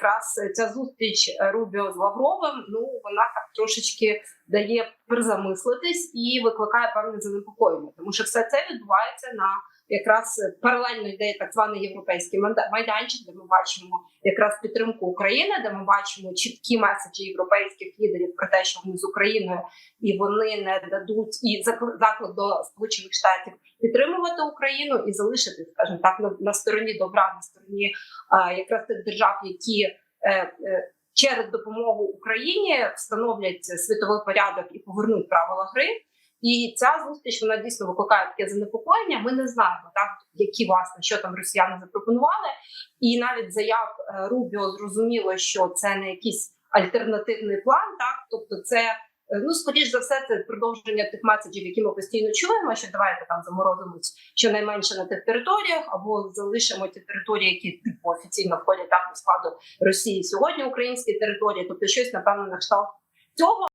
якраз ця зустріч Рубіо з Лавровим, ну вона так трошечки дає перезамислитись і викликає певне занепокоєння, тому що все це відбувається на якраз паралельно йде так званий європейський майданчик, де ми бачимо якраз підтримку України, де ми бачимо чіткі меседжі європейських лідерів про те, що вони з Україною і вони не дадуть і закл- заклик до Сполучених Штатів підтримувати Україну і залишити, скажімо так, на, на стороні добра, на стороні а, якраз тих держав, які е, е, через допомогу Україні встановлять світовий порядок і повернуть правила гри. І ця зустріч вона дійсно викликає таке занепокоєння. Ми не знаємо так, які власне що там росіяни запропонували, і навіть заяв е, Рубіо зрозуміло, що це не якийсь альтернативний план. Так, тобто, це е, ну скоріш за все, це продовження тих меседжів, які ми постійно чуємо. Що давайте там заморозимось щонайменше на тих територіях, або залишимо ті території, які офіційно входять там до складу Росії сьогодні. Українські території, тобто щось напевно на кшталт цього.